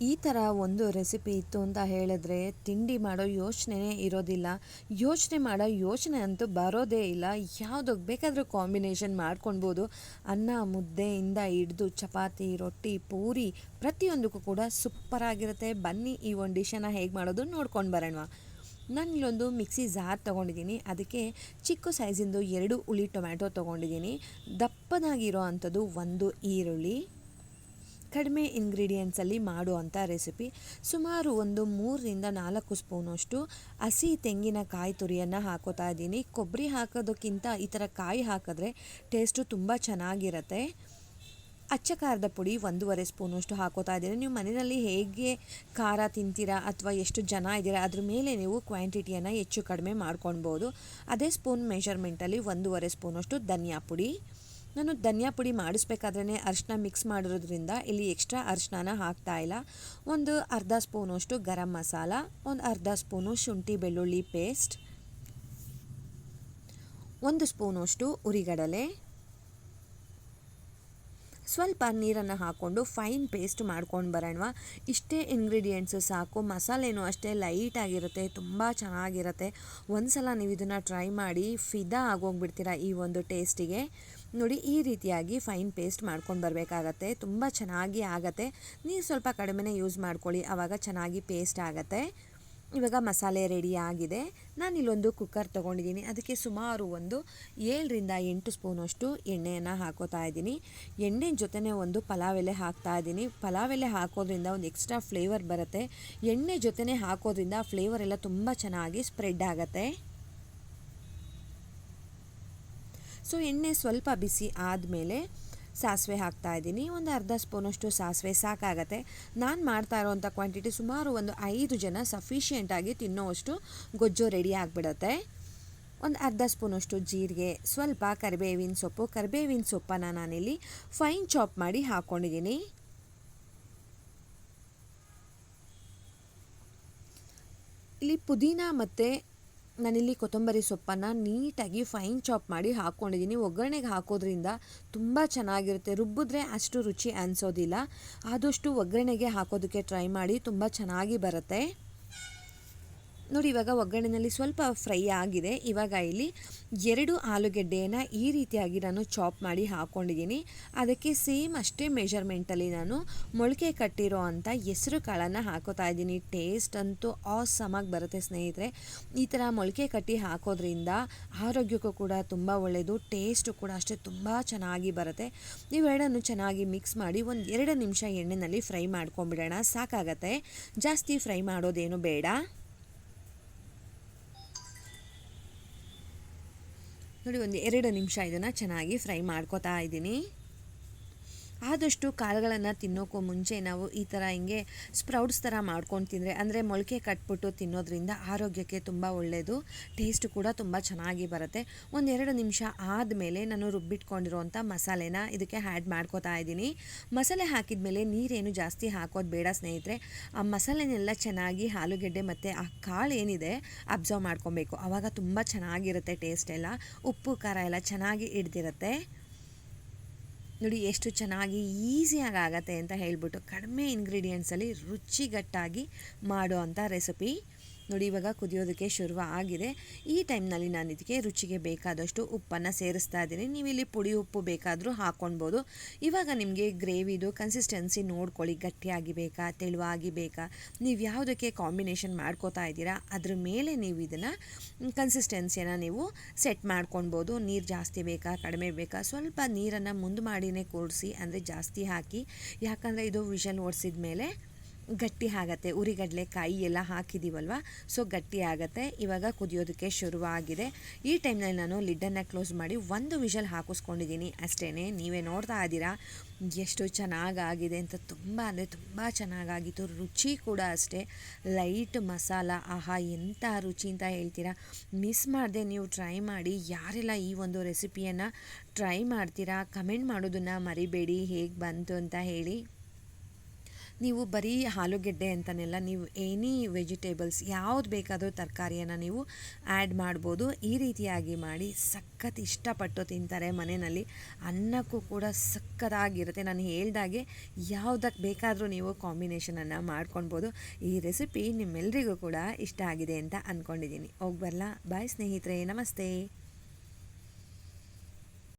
ಈ ಥರ ಒಂದು ರೆಸಿಪಿ ಇತ್ತು ಅಂತ ಹೇಳಿದ್ರೆ ತಿಂಡಿ ಮಾಡೋ ಯೋಚನೆನೇ ಇರೋದಿಲ್ಲ. ಯೋಚನೆ ಮಾಡೋ ಯೋಚನೆ ಅಂತೂ ಬರೋದೇ ಇಲ್ಲ. ಯಾವುದಕ್ಕೆ ಬೇಕಾದರೂ ಕಾಂಬಿನೇಷನ್ ಮಾಡ್ಕೊಳ್ಬೋದು ಅನ್ನ ಮುದ್ದೆಯಿಂದ ಹಿಡ್ದು ಚಪಾತಿ, ರೊಟ್ಟಿ, ಪೂರಿ ಪ್ರತಿಯೊಂದಕ್ಕೂ ಕೂಡ ಸೂಪರಾಗಿರುತ್ತೆ. ಬನ್ನಿ ಈ ಒಂದು ಡಿಶನ್ನು ಹೇಗೆ ಮಾಡೋದು ನೋಡ್ಕೊಂಡು ಬರೋಣ. ನಾನು ಇಲ್ಲೊಂದು ಮಿಕ್ಸಿ ಜಾರ್ ತೊಗೊಂಡಿದ್ದೀನಿ. ಅದಕ್ಕೆ ಚಿಕ್ಕ ಸೈಜಿಂದು ಎರಡು ಹುಳಿ ಟೊಮ್ಯಾಟೊ ತೊಗೊಂಡಿದ್ದೀನಿ. ದಪ್ಪದಾಗಿರೋ ಅಂಥದ್ದು ಒಂದು ಈರುಳ್ಳಿ. ಕಡಿಮೆ ಇಂಗ್ರೀಡಿಯೆಂಟ್ಸಲ್ಲಿ ಮಾಡುವಂಥ ರೆಸಿಪಿ. ಸುಮಾರು ಒಂದು ಮೂರರಿಂದ ನಾಲ್ಕು ಸ್ಪೂನಷ್ಟು ಹಸಿ ತೆಂಗಿನಕಾಯಿ ತುರಿಯನ್ನು ಹಾಕೋತಾ ಇದ್ದೀನಿ. ಕೊಬ್ಬರಿ ಹಾಕೋದಕ್ಕಿಂತ ಈ ಥರ ಕಾಯಿ ಹಾಕಿದ್ರೆ ಟೇಸ್ಟು ತುಂಬ ಚೆನ್ನಾಗಿರುತ್ತೆ. ಅಚ್ಚ ಖಾರದ ಪುಡಿ ಒಂದೂವರೆ ಸ್ಪೂನಷ್ಟು ಹಾಕೋತಾ ಇದ್ದೀನಿ. ನೀವು ಮನೆಯಲ್ಲಿ ಹೇಗೆ ಖಾರ ತಿಂತೀರಾ ಅಥವಾ ಎಷ್ಟು ಜನ ಇದ್ದೀರಾ, ಅದ್ರ ಮೇಲೆ ನೀವು ಕ್ವಾಂಟಿಟಿಯನ್ನು ಹೆಚ್ಚು ಕಡಿಮೆ ಮಾಡ್ಕೊಳ್ಬೋದು. ಅದೇ ಸ್ಪೂನ್ ಮೆಷರ್ಮೆಂಟಲ್ಲಿ ಒಂದೂವರೆ ಸ್ಪೂನಷ್ಟು ಧನಿಯಾ ಪುಡಿ. ನಾನು ಧನಿಯಾ ಪುಡಿ ಮಾಡಿಸ್ಬೇಕಾದ್ರೇ ಅರಿಶಿನ ಮಿಕ್ಸ್ ಮಾಡಿರೋದ್ರಿಂದ ಇಲ್ಲಿ ಎಕ್ಸ್ಟ್ರಾ ಅರಿಶಿನ ಹಾಕ್ತಾ ಇಲ್ಲ. ಒಂದು ಅರ್ಧ ಸ್ಪೂನಷ್ಟು ಗರಂ ಮಸಾಲ, ಒಂದು ಅರ್ಧ ಸ್ಪೂನು ಶುಂಠಿ ಬೆಳ್ಳುಳ್ಳಿ ಪೇಸ್ಟ್ ಒಂದು ಸ್ಪೂನಷ್ಟು ಉರಿಗಡಲೆ, ಸ್ವಲ್ಪ ನೀರನ್ನು ಹಾಕ್ಕೊಂಡು ಫೈನ್ ಪೇಸ್ಟ್ ಮಾಡ್ಕೊಂಡು ಬರೋಣವಾ. ಇಷ್ಟೇ ಇಂಗ್ರೀಡಿಯೆಂಟ್ಸು ಸಾಕು, ಮಸಾಲೆನೂ ಅಷ್ಟೇ ಲೈಟಾಗಿರುತ್ತೆ ತುಂಬ ಚೆನ್ನಾಗಿರುತ್ತೆ. ಒಂದು ಸಲ ನೀವು ಇದನ್ನು ಟ್ರೈ ಮಾಡಿ, ಫಿದಾ ಆಗೋಗ್ಬಿಡ್ತೀರ ಈ ಒಂದು ಟೇಸ್ಟಿಗೆ ನೋಡಿ, ಈ ರೀತಿಯಾಗಿ ಫೈನ್ ಪೇಸ್ಟ್ ಮಾಡ್ಕೊಂಡು ಬರಬೇಕಾಗತ್ತೆ. ತುಂಬ ಚೆನ್ನಾಗಿ ಆಗುತ್ತೆ. ನೀವು ಸ್ವಲ್ಪ ಕಡಿಮೆನೇ ಯೂಸ್ ಮಾಡ್ಕೊಳ್ಳಿ. ಆವಾಗ ಚೆನ್ನಾಗಿ ಪೇಸ್ಟ್ ಆಗುತ್ತೆ. ಇವಾಗ ಮಸಾಲೆ ರೆಡಿ ಆಗಿದೆ. ನಾನು ಇಲ್ಲೊಂದು ಕುಕ್ಕರ್ ತೊಗೊಂಡಿದ್ದೀನಿ ಅದಕ್ಕೆ ಸುಮಾರು ಒಂದು ಏಳರಿಂದ ಎಂಟು ಸ್ಪೂನಷ್ಟು ಎಣ್ಣೆಯನ್ನು ಹಾಕೋತಾ ಇದ್ದೀನಿ. ಎಣ್ಣೆ ಜೊತೆನೇ ಒಂದು ಪಲಾವ್ ಎಲೆ ಹಾಕ್ತಾ ಇದ್ದೀನಿ. ಪಲಾವ್ ಎಲೆ ಹಾಕೋದ್ರಿಂದ ಒಂದು ಎಕ್ಸ್ಟ್ರಾ ಫ್ಲೇವರ್ ಬರುತ್ತೆ. ಎಣ್ಣೆ ಜೊತೆನೇ ಹಾಕೋದ್ರಿಂದ ಫ್ಲೇವರ್ ಎಲ್ಲ ತುಂಬ ಚೆನ್ನಾಗಿ ಸ್ಪ್ರೆಡ್ ಆಗುತ್ತೆ. ಸೊ ಎಣ್ಣೆ ಸ್ವಲ್ಪ ಬಿಸಿ ಆದಮೇಲೆ ಸಾಸಿವೆ ಹಾಕ್ತಾ ಇದ್ದೀನಿ. ಒಂದು ಅರ್ಧ ಸ್ಪೂನಷ್ಟು ಸಾಸಿವೆ ಸಾಕಾಗತ್ತೆ. ನಾನು ಮಾಡ್ತಾ ಇರೋವಂಥ ಕ್ವಾಂಟಿಟಿ ಸುಮಾರು ಒಂದು ಐದು ಜನ ಸಫಿಷಿಯೆಂಟಾಗಿ ತಿನ್ನೋವಷ್ಟು ಗೊಜ್ಜು ರೆಡಿ ಆಗಿಬಿಡತ್ತೆ. ಒಂದು ಅರ್ಧ ಸ್ಪೂನಷ್ಟು ಜೀರಿಗೆ, ಸ್ವಲ್ಪ ಕರಿಬೇವಿನ ಸೊಪ್ಪು. ಕರಿಬೇವಿನ ಸೊಪ್ಪನ್ನು ನಾನಿಲ್ಲಿ ಫೈನ್ ಚಾಪ್ ಮಾಡಿ ಹಾಕ್ಕೊಂಡಿದ್ದೀನಿ ಇಲ್ಲಿ ಪುದೀನ ಮತ್ತು ನಾನಿಲ್ಲಿ ಕೊತ್ತಂಬರಿ ಸೊಪ್ಪನ್ನು ನೀಟಾಗಿ ಫೈನ್ ಚಾಪ್ ಮಾಡಿ ಹಾಕ್ಕೊಂಡಿದ್ದೀನಿ. ಒಗ್ಗರಣೆಗೆ ಹಾಕೋದ್ರಿಂದ ತುಂಬ ಚೆನ್ನಾಗಿರುತ್ತೆ. ರುಬ್ಬಿದ್ರೆ ಅಷ್ಟು ರುಚಿ ಅನಿಸೋದಿಲ್ಲ. ಆದಷ್ಟು ಒಗ್ಗರಣೆಗೆ ಹಾಕೋದಕ್ಕೆ ಟ್ರೈ ಮಾಡಿ ತುಂಬ ಚೆನ್ನಾಗಿ ಬರುತ್ತೆ. ನೋಡಿ, ಇವಾಗ ಒಗ್ಗರಣೆಯಲ್ಲಿ ಸ್ವಲ್ಪ ಫ್ರೈ ಆಗಿದೆ. ಇವಾಗ ಇಲ್ಲಿ ಎರಡು ಆಲೂಗೆಡ್ಡೆಯನ್ನು ಈ ರೀತಿಯಾಗಿ ನಾನು ಚಾಪ್ ಮಾಡಿ ಹಾಕ್ಕೊಂಡಿದ್ದೀನಿ ಅದಕ್ಕೆ ಸೇಮ್ ಅಷ್ಟೇ ಮೆಷರ್ಮೆಂಟಲ್ಲಿ ನಾನು ಮೊಳಕೆ ಕಟ್ಟಿರೋ ಅಂಥ ಹೆಸರು ಕಾಳನ್ನು ಹಾಕೋತಾ ಇದ್ದೀನಿ. ಟೇಸ್ಟ್ ಅಂತೂ ಆಸಮಾಗಿ ಬರುತ್ತೆ ಸ್ನೇಹಿತರೆ. ಈ ಥರ ಮೊಳಕೆ ಕಟ್ಟಿ ಹಾಕೋದ್ರಿಂದ ಆರೋಗ್ಯಕ್ಕೂ ಕೂಡ ತುಂಬ ಒಳ್ಳೆಯದು ಟೇಸ್ಟು ಕೂಡ ಅಷ್ಟೇ ತುಂಬ ಚೆನ್ನಾಗಿ ಬರುತ್ತೆ. ಇವೆರಡನ್ನು ಚೆನ್ನಾಗಿ ಮಿಕ್ಸ್ ಮಾಡಿ ಒಂದು ಎರಡು ನಿಮಿಷ ಎಣ್ಣೆಯಲ್ಲಿ ಫ್ರೈ ಮಾಡ್ಕೊಂಬಿಡೋಣ ಸಾಕಾಗತ್ತೆ. ಜಾಸ್ತಿ ಫ್ರೈ ಮಾಡೋದೇನು ಬೇಡ. ನೋಡಿ ಒಂದು ಎರಡು ನಿಮಿಷ ಇದನ್ನು ಚೆನ್ನಾಗಿ ಫ್ರೈ ಮಾಡ್ಕೋತಾ ಇದ್ದೀನಿ. ಆದಷ್ಟು ಕಾಳುಗಳನ್ನು ತಿನ್ನೋಕ್ಕೂ ಮುಂಚೆ ನಾವು ಈ ಥರ ಹಿಂಗೆ ಸ್ಪ್ರೌಟ್ಸ್ ಥರ ಮಾಡ್ಕೊಂಡು ತಿಂದರೆ, ಅಂದರೆ ಮೊಳಕೆ ಕಟ್ಬಿಟ್ಟು ತಿನ್ನೋದ್ರಿಂದ ಆರೋಗ್ಯಕ್ಕೆ ತುಂಬ ಒಳ್ಳೆಯದು ಟೇಸ್ಟ್ ಕೂಡ ತುಂಬ ಚೆನ್ನಾಗಿ ಬರುತ್ತೆ. ಒಂದೆರಡು ನಿಮಿಷ ಆದಮೇಲೆ ನಾನು ರುಬ್ಬಿಟ್ಕೊಂಡಿರುವಂಥ ಮಸಾಲೆನ ಇದಕ್ಕೆ ಆ್ಯಡ್ ಮಾಡ್ಕೋತಾ ಇದ್ದೀನಿ. ಮಸಾಲೆ ಹಾಕಿದ ಮೇಲೆ ನೀರೇನು ಜಾಸ್ತಿ ಹಾಕೋದು ಬೇಡ ಸ್ನೇಹಿತರೆ. ಆ ಮಸಾಲೆನೆಲ್ಲ ಚೆನ್ನಾಗಿ ಆಲೂಗೆಡ್ಡೆ ಮತ್ತು ಆ ಕಾಳು ಏನಿದೆ ಅಬ್ಸರ್ವ್ ಮಾಡ್ಕೊಬೇಕು. ಆವಾಗ ತುಂಬ ಚೆನ್ನಾಗಿರುತ್ತೆ ಟೇಸ್ಟ್ ಎಲ್ಲ. ಉಪ್ಪು, ಖಾರ ಎಲ್ಲ ಚೆನ್ನಾಗಿ ಹಿಡ್ದಿರುತ್ತೆ. ನೋಡಿ ಎಷ್ಟು ಚೆನ್ನಾಗಿ ಈಸಿಯಾಗಿ ಆಗತ್ತೆ ಅಂತ ಹೇಳಿಬಿಟ್ಟು ಕಡಿಮೆ ಇಂಗ್ರೀಡಿಯೆಂಟ್ಸಲ್ಲಿ ರುಚಿಗಟ್ಟಾಗಿ ಮಾಡುವಂಥ ರೆಸಿಪಿ ನೋಡಿ, ಇವಾಗ ಕುದಿಯೋದಕ್ಕೆ ಶುರು ಆಗಿದೆ. ಈ ಟೈಮ್ನಲ್ಲಿ ನಾನು ಇದಕ್ಕೆ ರುಚಿಗೆ ಬೇಕಾದಷ್ಟು ಉಪ್ಪನ್ನು ಸೇರಿಸ್ತಾ ಇದ್ದೀನಿ. ನೀವು ಇಲ್ಲಿ ಪುಡಿ ಉಪ್ಪು ಬೇಕಾದರೂ ಹಾಕ್ಕೊಳ್ಬೋದು ಇವಾಗ ನಿಮಗೆ ಗ್ರೇವಿದು ಕನ್ಸಿಸ್ಟೆನ್ಸಿ ನೋಡ್ಕೊಳ್ಳಿ. ಗಟ್ಟಿಯಾಗಿ ಬೇಕಾ, ತೆಳುವಾಗಿ ಬೇಕಾ? ನೀವು ಯಾವುದಕ್ಕೆ ಕಾಂಬಿನೇಷನ್ ಮಾಡ್ಕೋತಾ ಇದ್ದೀರಾ, ಅದ್ರ ಮೇಲೆ ನೀವು ಇದನ್ನು ಕನ್ಸಿಸ್ಟೆನ್ಸಿಯನ್ನು ನೀವು ಸೆಟ್ ಮಾಡ್ಕೊಳ್ಬೋದು ನೀರು ಜಾಸ್ತಿ ಬೇಕಾ, ಕಡಿಮೆ ಬೇಕಾ? ಸ್ವಲ್ಪ ನೀರನ್ನು ಮುಂದೆ ಮಾಡಿನೇ ಕೂಡಿಸಿ ಅಂದರೆ ಜಾಸ್ತಿ ಹಾಕಿ. ಯಾಕಂದರೆ ಇದು ವಿಷಲ್ ಓಡಿಸಿದ ಮೇಲೆ ಗಟ್ಟಿ ಆಗತ್ತೆ. ಉರಿಗಡಲೆ ಕಾಯಿ ಎಲ್ಲ ಹಾಕಿದ್ದೀವಲ್ವ ಸೊ, ಗಟ್ಟಿ ಆಗುತ್ತೆ. ಇವಾಗ ಕುದಿಯೋದಕ್ಕೆ ಶುರುವಾಗಿದೆ. ಈ ಟೈಮ್ನಲ್ಲಿ ನಾನು ಲಿಡ್ಡನ್ನು ಕ್ಲೋಸ್ ಮಾಡಿ ಒಂದು ವಿಷಲ್ ಹಾಕಿಸ್ಕೊಂಡಿದ್ದೀನಿ ಅಷ್ಟೇ ನೀವೇ ನೋಡ್ತಾ ಇದ್ದೀರಾ? ಎಷ್ಟು ಚೆನ್ನಾಗಾಗಿದೆ ಅಂತ. ತುಂಬ ಅಂದರೆ ತುಂಬ ಚೆನ್ನಾಗಾಗಿತ್ತು. ರುಚಿ ಕೂಡ ಅಷ್ಟೇ. ಲೈಟ್ ಮಸಾಲ. ಆಹಾ, ಎಂಥ ರುಚಿ ಅಂತ ಹೇಳ್ತೀರಾ? ಮಿಸ್ ಮಾಡದೆ ನೀವು ಟ್ರೈ ಮಾಡಿ. ಯಾರೆಲ್ಲ ಈ ಒಂದು ರೆಸಿಪಿಯನ್ನು ಟ್ರೈ ಮಾಡ್ತೀರಾ? ಕಮೆಂಟ್ ಮಾಡೋದನ್ನು ಮರಿಬೇಡಿ. ಹೇಗೆ ಬಂತು ಅಂತ ಹೇಳಿ. ನೀವು ಬರೀ ಆಲೂಗೆಡ್ಡೆ ಅಂತನೆಲ್ಲ ನೀವು ಎನಿ ವೆಜಿಟೇಬಲ್ಸ್ ಯಾವ್ದು ಬೇಕಾದರೂ ತರಕಾರಿಯನ್ನು ನೀವು ಆ್ಯಡ್ ಮಾಡ್ಬೋದು. ಈ ರೀತಿಯಾಗಿ ಮಾಡಿ ಸಖತ್ ಇಷ್ಟಪಟ್ಟು ತಿಂತಾರೆ ಮನೆಯಲ್ಲಿ. ಅನ್ನಕ್ಕೂ ಕೂಡ ಸಖತ್ತಾಗಿರುತ್ತೆ. ನಾನು ಹೇಳ್ದಾಗೆ ಯಾವುದಕ್ಕೆ ಬೇಕಾದರೂ ನೀವು ಕಾಂಬಿನೇಷನನ್ನು ಮಾಡ್ಕೊಳ್ಬೋದು ಈ ರೆಸಿಪಿ ನಿಮ್ಮೆಲ್ಲರಿಗೂ ಕೂಡ ಇಷ್ಟ ಆಗಿದೆ ಅಂತ ಅಂದ್ಕೊಂಡಿದ್ದೀನಿ ಹೋಗಿ ಬರಲಾ. ಬಾಯ್ ಸ್ನೇಹಿತರೆ. ನಮಸ್ತೆ.